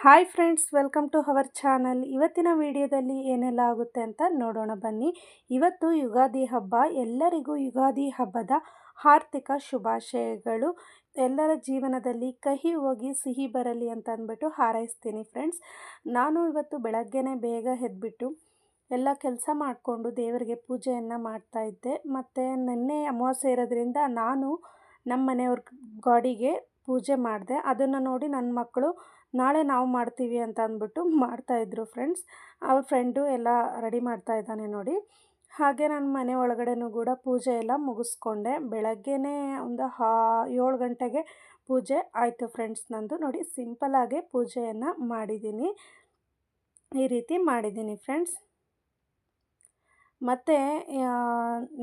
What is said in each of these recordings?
Hi friends, welcome to our channel. ಇವತ್ತಿನ ವಿಡಿಯೋದಲ್ಲಿ ಏನೆಲ್ಲ ಆಗುತ್ತೆ ಅಂತ ನೋಡೋಣ ಬನ್ನಿ. ಇವತ್ತು ಯುಗಾದಿ ಹಬ್ಬ. ಎಲ್ಲರಿಗೂ ಯುಗಾದಿ ಹಬ್ಬದ ಆರ್ಥಿಕ ಶುಭಾಶಯಗಳು. ಎಲ್ಲರ ಜೀವನದಲ್ಲಿ ಕಹಿ ಹೋಗಿ ಸಿಹಿ ಬರಲಿ ಅಂತ ಅಂದ್ಬಿಟ್ಟು ಹಾರೈಸ್ತೀನಿ ಫ್ರೆಂಡ್ಸ್. ನಾನು ಇವತ್ತು ಬೆಳಗ್ಗೆನೇ ಬೇಗ ಎದ್ಬಿಟ್ಟು ಎಲ್ಲ ಕೆಲಸ ಮಾಡಿಕೊಂಡು ದೇವರಿಗೆ ಪೂಜೆಯನ್ನು ಮಾಡ್ತಾ ಇದ್ದೆ. ಮತ್ತು ನಿನ್ನೆ ಅಮಾವಾಸ್ಯೆ ಇರೋದ್ರಿಂದ ನಾನು ನಮ್ಮ ಮನೆಯವ್ರ ಗಾಡಿಗೆ ಪೂಜೆ ಮಾಡಿದೆ. ಅದನ್ನು ನೋಡಿ ನನ್ನ ಮಕ್ಕಳು ನಾಳೆ ನಾವು ಮಾಡ್ತೀವಿ ಅಂತ ಅಂದ್ಬಿಟ್ಟು ಮಾಡ್ತಾಯಿದ್ರು ಫ್ರೆಂಡ್ಸ್ ಅವ್ರ ಫ್ರೆಂಡು ಎಲ್ಲ ರೆಡಿ ಮಾಡ್ತಾ ಇದ್ದಾನೆ ನೋಡಿ. ಹಾಗೆ ನನ್ನ ಮನೆ ಒಳಗಡೆನೂ ಕೂಡ ಪೂಜೆ ಎಲ್ಲ ಮುಗಿಸ್ಕೊಂಡೆ. ಬೆಳಗ್ಗೆನೇ ಒಂದು ಹಾ, ಏಳು ಗಂಟೆಗೆ ಪೂಜೆ ಆಯಿತು ಫ್ರೆಂಡ್ಸ್ ನಂದು. ನೋಡಿ ಸಿಂಪಲಾಗೆ ಪೂಜೆಯನ್ನು ಮಾಡಿದ್ದೀನಿ ಈ ರೀತಿ ಮಾಡಿದ್ದೀನಿ ಫ್ರೆಂಡ್ಸ್ ಮತ್ತು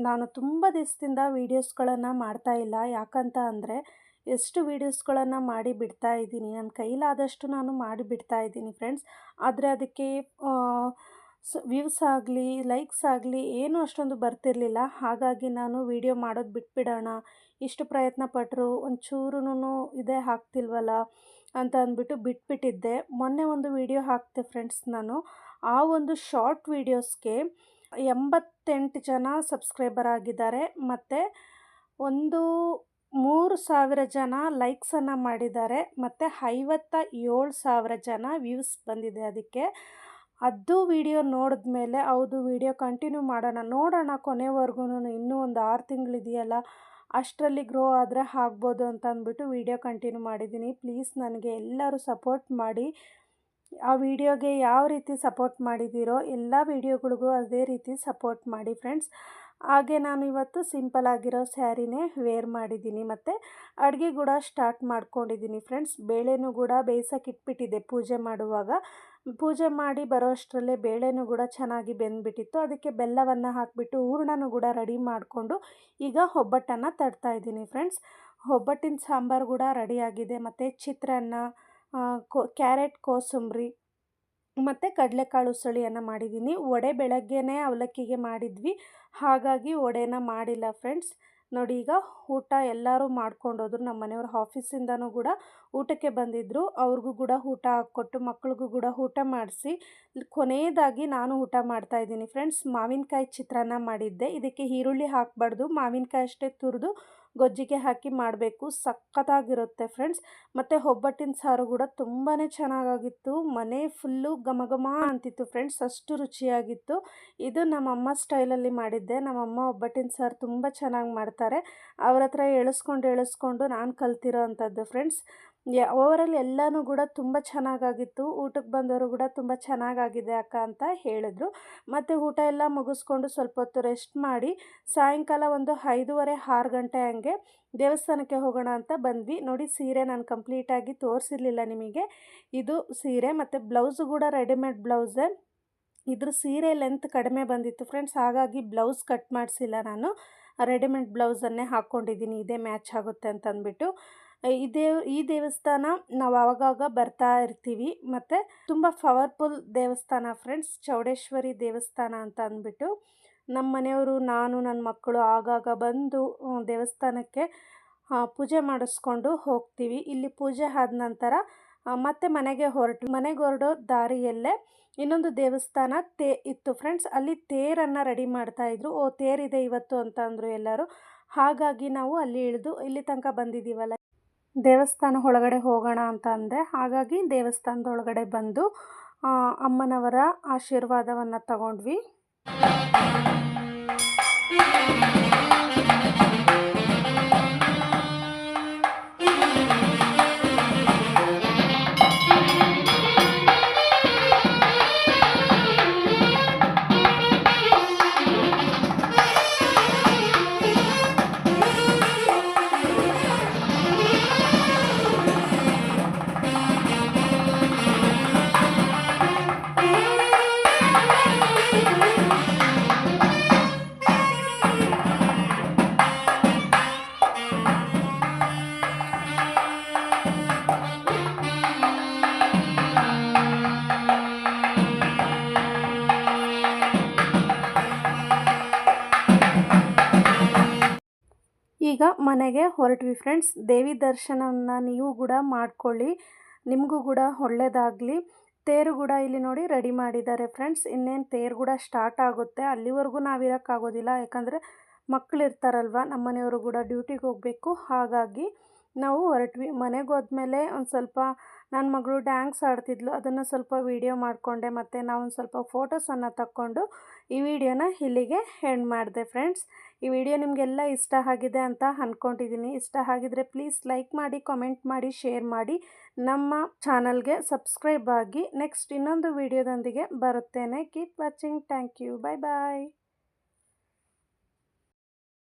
ನಾನು ತುಂಬ ದಿವಸದಿಂದ ವೀಡಿಯೋಸ್ಗಳನ್ನು ಮಾಡ್ತಾಯಿಲ್ಲ ಯಾಕಂತ ಅಂದರೆ ಎಷ್ಟು ವೀಡಿಯೋಸ್ಗಳನ್ನು ಮಾಡಿ ಬಿಡ್ತಾ ಇದ್ದೀನಿ. ನನ್ನ ಕೈಲಾದಷ್ಟು ನಾನು ಮಾಡಿ ಬಿಡ್ತಾ ಇದ್ದೀನಿ ಫ್ರೆಂಡ್ಸ್. ಆದರೆ ಅದಕ್ಕೆ ಸ್, ವ್ಯೂಸ್ ಆಗಲಿ, ಲೈಕ್ಸ್ ಆಗಲಿ ಏನೂ ಅಷ್ಟೊಂದು ಬರ್ತಿರಲಿಲ್ಲ. ಹಾಗಾಗಿ ನಾನು ವೀಡಿಯೋ ಮಾಡೋದು ಬಿಟ್ಬಿಡೋಣ. ಇಷ್ಟು ಪ್ರಯತ್ನ ಪಟ್ಟರು ಒಂಚೂರು ಇದೇ ಹಾಕ್ತಿಲ್ವಲ್ಲ ಅಂತ ಅಂದ್ಬಿಟ್ಟು ಬಿಟ್ಬಿಟ್ಟಿದ್ದೆ. ಮೊನ್ನೆ ಒಂದು ವಿಡಿಯೋ ಹಾಕ್ತೆ ಫ್ರೆಂಡ್ಸ್ ನಾನು. ಆ ಒಂದು ಶಾರ್ಟ್ ವೀಡಿಯೋಸ್ಗೆ ಎಂಬತ್ತೆಂಟು ಜನ ಸಬ್ಸ್ಕ್ರೈಬರ್ ಆಗಿದ್ದಾರೆ. ಮತ್ತು ಒಂದು ಮೂರು ಸಾವಿರ ಜನ ಲೈಕ್ಸನ್ನು ಮಾಡಿದ್ದಾರೆ. ಮತ್ತು ಐವತ್ತ ಏಳು ಸಾವಿರ ಜನ ವ್ಯೂಸ್ ಬಂದಿದೆ ಅದಕ್ಕೆ. ಅದು ವಿಡಿಯೋ ನೋಡಿದ ಮೇಲೆ ಹೌದು ವಿಡಿಯೋ ಕಂಟಿನ್ಯೂ ಮಾಡೋಣ. ನೋಡೋಣ ಕೊನೆವರೆಗೂ ಇನ್ನೂ ಒಂದು ಆರು ತಿಂಗಳಿದೆಯಲ್ಲ ಅಷ್ಟರಲ್ಲಿ ಗ್ರೋ ಆದರೆ ಆಗ್ಬೋದು ಅಂತ ಅಂದ್ಬಿಟ್ಟು ವಿಡಿಯೋ ಕಂಟಿನ್ಯೂ ಮಾಡಿದ್ದೀನಿ. ಪ್ಲೀಸ್ ನನಗೆ ಎಲ್ಲರೂ ಸಪೋರ್ಟ್ ಮಾಡಿ. ಆ ವಿಡಿಯೋಗೆ ಯಾವ ರೀತಿ ಸಪೋರ್ಟ್ ಮಾಡಿದ್ದೀರೋ ಎಲ್ಲ ವಿಡಿಯೋಗಳಿಗೂ ಅದೇ ರೀತಿ ಸಪೋರ್ಟ್ ಮಾಡಿ ಫ್ರೆಂಡ್ಸ್ ಹಾಗೆ ನಾನು ಇವತ್ತು ಸಿಂಪಲ್ ಆಗಿರೋ ಸ್ಯಾರಿನೇ ವೇರ್ ಮಾಡಿದ್ದೀನಿ. ಮತ್ತು ಅಡುಗೆ ಕೂಡ ಸ್ಟಾರ್ಟ್ ಮಾಡ್ಕೊಂಡಿದ್ದೀನಿ ಫ್ರೆಂಡ್ಸ್ ಬೇಳೆನೂ ಕೂಡ ಬೇಯಿಸೋಕೆ ಇಟ್ಬಿಟ್ಟಿದೆ ಪೂಜೆ ಮಾಡುವಾಗ. ಪೂಜೆ ಮಾಡಿ ಬರೋ ಅಷ್ಟರಲ್ಲೇ ಬೇಳೆನೂ ಕೂಡ ಚೆನ್ನಾಗಿ ಬೆಂದ್ಬಿಟ್ಟಿತ್ತು. ಅದಕ್ಕೆ ಬೆಲ್ಲವನ್ನು ಹಾಕಿಬಿಟ್ಟು ಹೂರ್ಣನೂ ಕೂಡ ರೆಡಿ ಮಾಡಿಕೊಂಡು ಈಗ ಒಬ್ಬಟ್ಟನ್ನು ತಡ್ತಾ ಇದ್ದೀನಿ ಫ್ರೆಂಡ್ಸ್ ಒಬ್ಬಟ್ಟಿನ ಸಾಂಬಾರು ಕೂಡ ರೆಡಿಯಾಗಿದೆ ಮತ್ತು ಚಿತ್ರಾನ್ನ ಕೋ, ಕ್ಯಾರೆಟ್, ಕೋಸಂಬರಿ ಮತ್ತು ಕಡಲೆಕಾಳು ಉಸಳಿಯನ್ನು ಮಾಡಿದ್ದೀನಿ. ವಡೆ ಬೆಳಗ್ಗೆನೇ ಅವಲಕ್ಕಿಗೆ ಮಾಡಿದ್ವಿ. ಹಾಗಾಗಿ ವಡೆನ ಮಾಡಿಲ್ಲ ಫ್ರೆಂಡ್ಸ್. ನೋಡಿ ಈಗ ಊಟ ಎಲ್ಲರೂ ಮಾಡ್ಕೊಂಡೋದ್ರು ನಮ್ಮ ಮನೆಯವ್ರ ಆಫೀಸಿಂದನೂ ಕೂಡ ಊಟಕ್ಕೆ ಬಂದಿದ್ದರು ಅವ್ರಿಗೂ ಕೂಡ ಊಟ ಹಾಕ್ಕೊಟ್ಟು ಮಕ್ಳಿಗೂ ಕೂಡ ಊಟ ಮಾಡಿಸಿ. ಕೊನೆಯದಾಗಿ ನಾನು ಊಟ ಮಾಡ್ತಾಯಿದ್ದೀನಿ ಫ್ರೆಂಡ್ಸ್. ಮಾವಿನಕಾಯಿ ಚಿತ್ರಾನ್ನ ಮಾಡಿದ್ದೆ. ಇದಕ್ಕೆ ಈರುಳ್ಳಿ ಹಾಕಬಾರ್ದು. ಮಾವಿನಕಾಯಿ ಅಷ್ಟೇ ತುರಿದು ಗೊಜ್ಜಿಗೆ ಹಾಕಿ ಮಾಡಬೇಕು. ಸಖತ್ತಾಗಿರುತ್ತೆ ಫ್ರೆಂಡ್ಸ್. ಮತ್ತು ಒಬ್ಬಟ್ಟಿನ ಸಾರು ಕೂಡ ತುಂಬಾ ಚೆನ್ನಾಗಾಗಿತ್ತು. ಮನೆ ಫುಲ್ಲು ಘಮ ಘಮ ಅಂತಿತ್ತು ಫ್ರೆಂಡ್ಸ್. ಅಷ್ಟು ರುಚಿಯಾಗಿತ್ತು. ಇದು ನಮ್ಮಮ್ಮ ಸ್ಟೈಲಲ್ಲಿ ಮಾಡಿದ್ದೆ. ನಮ್ಮಮ್ಮ ಒಬ್ಬಟ್ಟಿನ ಸಾರು ತುಂಬ ಚೆನ್ನಾಗಿ ಮಾಡ್ತಾರೆ. ಅವ್ರ ಹತ್ರ ಎಳಿಸ್ಕೊಂಡು ಎಳಿಸ್ಕೊಂಡು ನಾನು ಕಲ್ತಿರೋ ಅಂಥದ್ದು ಫ್ರೆಂಡ್ಸ್. ಓವರಾಲ್ ಎಲ್ಲನೂ ಕೂಡ ತುಂಬ ಚೆನ್ನಾಗಾಗಿತ್ತು. ಊಟಕ್ಕೆ ಬಂದವರು ಕೂಡ ತುಂಬ ಚೆನ್ನಾಗಾಗಿದೆ ಅಕ್ಕ ಅಂತ ಹೇಳಿದ್ರು. ಮತ್ತು ಊಟ ಎಲ್ಲ ಮುಗಿಸ್ಕೊಂಡು ಸ್ವಲ್ಪ ಹೊತ್ತು ರೆಸ್ಟ್ ಮಾಡಿ ಸಾಯಂಕಾಲ ಒಂದು ಐದೂವರೆ, ಆರು ಗಂಟೆ ಹಂಗೆ ದೇವಸ್ಥಾನಕ್ಕೆ ಹೋಗೋಣ ಅಂತ ಬಂದ್ವಿ. ನೋಡಿ, ಸೀರೆ ನಾನು ಕಂಪ್ಲೀಟಾಗಿ ತೋರಿಸಿರ್ಲಿಲ್ಲ ನಿಮಗೆ. ಇದು ಸೀರೆ ಮತ್ತು ಬ್ಲೌಸು ಕೂಡ ರೆಡಿಮೇಡ್ ಬ್ಲೌಸೇ ಇದ್ರ ಸೀರೆ ಲೆಂತ್ ಕಡಿಮೆ ಬಂದಿತ್ತು ಫ್ರೆಂಡ್ಸ್ ಹಾಗಾಗಿ ಬ್ಲೌಸ್ ಕಟ್ ಮಾಡಿಸಿಲ್ಲ ನಾನು. ರೆಡಿಮೇಡ್ ಬ್ಲೌಸನ್ನೇ ಹಾಕ್ಕೊಂಡಿದ್ದೀನಿ, ಇದೇ ಮ್ಯಾಚ್ ಆಗುತ್ತೆ ಅಂತ ಅಂದ್ಬಿಟ್ಟು ಈ ದೇವ್, ಈ ದೇವಸ್ಥಾನ ನಾವು ಆವಾಗಾಗ ಬರ್ತಾ ಇರ್ತೀವಿ. ಮತ್ತು ತುಂಬ ಪವರ್ಫುಲ್ ದೇವಸ್ಥಾನ ಫ್ರೆಂಡ್ಸ್ ಚೌಡೇಶ್ವರಿ ದೇವಸ್ಥಾನ ಅಂತ ಅಂದ್ಬಿಟ್ಟು ನಮ್ಮ ಮನೆಯವರು, ನಾನು ನನ್ನ ಮಕ್ಕಳು ಆಗಾಗ ಬಂದು ದೇವಸ್ಥಾನಕ್ಕೆ ಪೂಜೆ ಮಾಡಿಸ್ಕೊಂಡು ಹೋಗ್ತೀವಿ. ಇಲ್ಲಿ ಪೂಜೆ ಆದ ನಂತರ ಮತ್ತೆ ಮನೆಗೆ ಹೊರಟು. ಮನೆಗೆ ಹೊರಡೋ ದಾರಿಯಲ್ಲೇ ಇನ್ನೊಂದು ದೇವಸ್ಥಾನ ತೇ, ಇತ್ತು. ಫ್ರೆಂಡ್ಸ್ ಅಲ್ಲಿ ತೇರನ್ನು ರೆಡಿ ಮಾಡ್ತಾಯಿದ್ರು ಓ, ತೇರಿದೆ ಇವತ್ತು ಅಂತ ಅಂದರು ಎಲ್ಲರೂ. ಹಾಗಾಗಿ ನಾವು ಅಲ್ಲಿ ಇಳಿದು, ಇಲ್ಲಿ ತನಕ ಬಂದಿದ್ದೀವಲ್ಲ. ದೇವಸ್ಥಾನ ಒಳಗಡೆ ಹೋಗೋಣ ಅಂತ ಅಂದೆ. ಹಾಗಾಗಿ ದೇವಸ್ಥಾನದ ಒಳಗಡೆ ಬಂದು ಅಮ್ಮನವರ ಆಶೀರ್ವಾದವನ್ನು ತಗೊಂಡ್ವಿ. ಈಗ ಮನೆಗೆ ಹೊರಟ್ವಿ ಫ್ರೆಂಡ್ಸ್ ದೇವಿ ದರ್ಶನವನ್ನು ನೀವು ಕೂಡ ಮಾಡ್ಕೊಳ್ಳಿ. ನಿಮಗೂ ಕೂಡ ಒಳ್ಳೆಯದಾಗಲಿ ತೇರು ಕೂಡ ಇಲ್ಲಿ ನೋಡಿ ರೆಡಿ ಮಾಡಿದ್ದಾರೆ ಫ್ರೆಂಡ್ಸ್ ಇನ್ನೇನು ತೇರು ಕೂಡ ಸ್ಟಾರ್ಟ್ ಆಗುತ್ತೆ. ಅಲ್ಲಿವರೆಗೂ ನಾವು ಇರೋಕ್ಕಾಗೋದಿಲ್ಲ. ಯಾಕಂದರೆ ಮಕ್ಕಳಿರ್ತಾರಲ್ವ ನಮ್ಮ ಮನೆಯವರು ಕೂಡ ಡ್ಯೂಟಿಗೆ ಹೋಗಬೇಕು. ಹಾಗಾಗಿ ನಾವು ಹೊರಟ್ವಿ. ಮನೆಗೆ ಹೋದ್ಮೇಲೆ ಒಂದು ಸ್ವಲ್ಪ ನನ್ನ ಮಗಳು ಡ್ಯಾನ್ಸ್ ಆಡ್ತಿದ್ಲು, ಅದನ್ನು ಸ್ವಲ್ಪ ವೀಡಿಯೋ ಮಾಡಿಕೊಂಡೆ, ಮತ್ತು ನಾವೊಂದು ಸ್ವಲ್ಪ ಫೋಟೋಸನ್ನು ತಕ್ಕೊಂಡು ಈ ವಿಡಿಯೋನ ಇಲ್ಲಿಗೆ ಎಂಡ್ ಮಾಡಿದೆ ಫ್ರೆಂಡ್ಸ್ ಈ ವಿಡಿಯೋ ನಿಮಗೆಲ್ಲ ಇಷ್ಟ ಆಗಿದೆ ಅಂತ ಅಂದ್ಕೊಂಡಿದ್ದೀನಿ ಇಷ್ಟ ಆಗಿದ್ರೆ ಪ್ಲೀಸ್ ಲೈಕ್ ಮಾಡಿ ಕಾಮೆಂಟ್ ಮಾಡಿ ಶೇರ್ ಮಾಡಿ. ನಮ್ಮ ಚಾನಲ್ಗೆ ಸಬ್ಸ್ಕ್ರೈಬ್ ಆಗಿ ನೆಕ್ಸ್ಟ್ ಇನ್ನೊಂದು ವಿಡಿಯೋದೊಂದಿಗೆ ಬರುತ್ತೇನೆ. Keep watching thank you bye bye